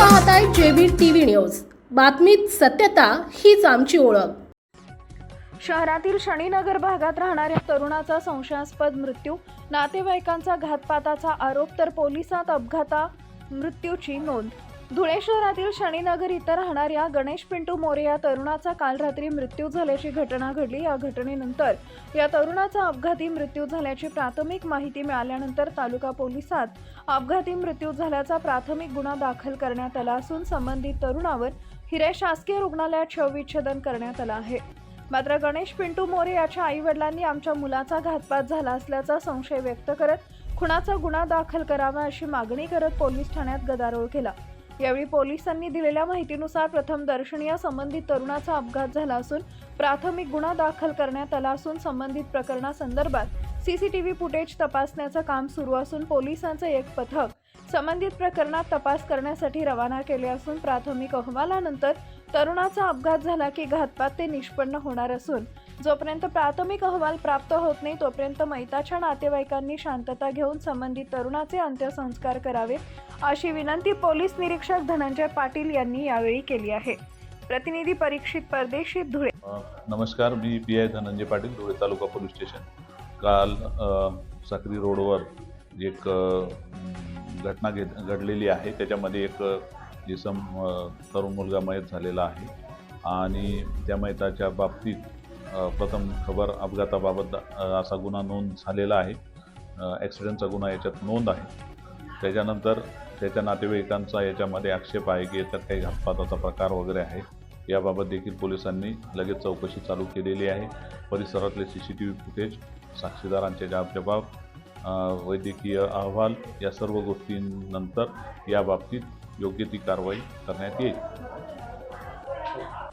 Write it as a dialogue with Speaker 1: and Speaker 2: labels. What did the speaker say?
Speaker 1: पाहताय JB TV news. बातमीत सत्यता हीच आमची ओळख.
Speaker 2: शहरातील शनीनगर भागात राहणाऱ्या तरुणाचा संशयास्पद मृत्यू. नातेवाईकांचा घातपाताचा आरोप तर पोलिसात अपघाता मृत्यूची नोंद. धुळे शहरातील शनीनगर इथं राहणाऱ्या गणेश पिंटू मोरे या तरुणाचा काल रात्री मृत्यू झाल्याची घटना घडली. या घटनेनंतर या तरुणाचा अपघाती मृत्यू झाल्याची प्राथमिक माहिती मिळाल्यानंतर तालुका पोलिसात अपघाती मृत्यू झाल्याचा प्राथमिक गुन्हा दाखल करण्यात आला असून संबंधित तरुणावर हिरे शासकीय रुग्णालयात शवविच्छेदन करण्यात आलं आहे. मात्र गणेश पिंटू मोरे याच्या आई वडिलांनी आमच्या मुलाचा घातपात झाला असल्याचा संशय व्यक्त करत खुणाचा गुन्हा दाखल करावा अशी मागणी करत पोलीस ठाण्यात गदारोळ केला. यावेळी पोलिसांनी दिलेल्या माहितीनुसार प्रथम दर्शनी या संबंधित तरुणाचा अपघात झाला असून प्राथमिक गुन्हा दाखल करण्यात आला असून संबंधित प्रकरणासंदर्भात सीसीटीव्ही फुटेज तपासण्याचं काम सुरू असून पोलिसांचं एक पथक संबंधित प्रकरणात तपास करण्यासाठी रवाना केले असून प्राथमिक अहवालानंतर तरुणाचा अपघात झाला की घातपात ते निष्पन्न होणार असून जोपर्यंत प्राथमिक अहवाल प्राप्त होत नाही तोपर्यंत मैताच्या नातेवाईकांनी शांतता घेऊन संबंधित तरुणाचे अंत्यसंस्कार करावेत अशी विनंती पोलीस निरीक्षक धनंजय पाटील यांनी यावेळी केली आहे. प्रतिनिधी परीक्षित परदेशी धुळे.
Speaker 3: नमस्कार मी पी आय धनंजय पाटील धुळे तालुका पोलीस स्टेशन. काल अ, साक्री रोडवर एक घटना घे घडलेली आहे. त्याच्यामध्ये एक जिसम तरुण मुलगा मयत झालेला आहे. आणि त्या मयताच्या बाबतीत प्रथम खबर अपघाताबाबत असा गुन्हा नोंद झालेला आहे. ॲक्सिडेंटचा गुन्हा याच्यात नोंद आहे. त्याच्यानंतर त्याच्या नातेवाईकांचा याच्यामध्ये आक्षेप आहे की याच्यात काही घातपाताचा प्रकार वगैरे आहे. याबाबत देखील पोलिसांनी लगेच चौकशी चालू केलेली आहे. परिसरातले C C T V footage साक्षीदारांचे जबाब वैद्यकीय अहवाल या सर्व गोष्टींनंतर याबाबतीत योग्य ती कारवाई करण्यात येईल.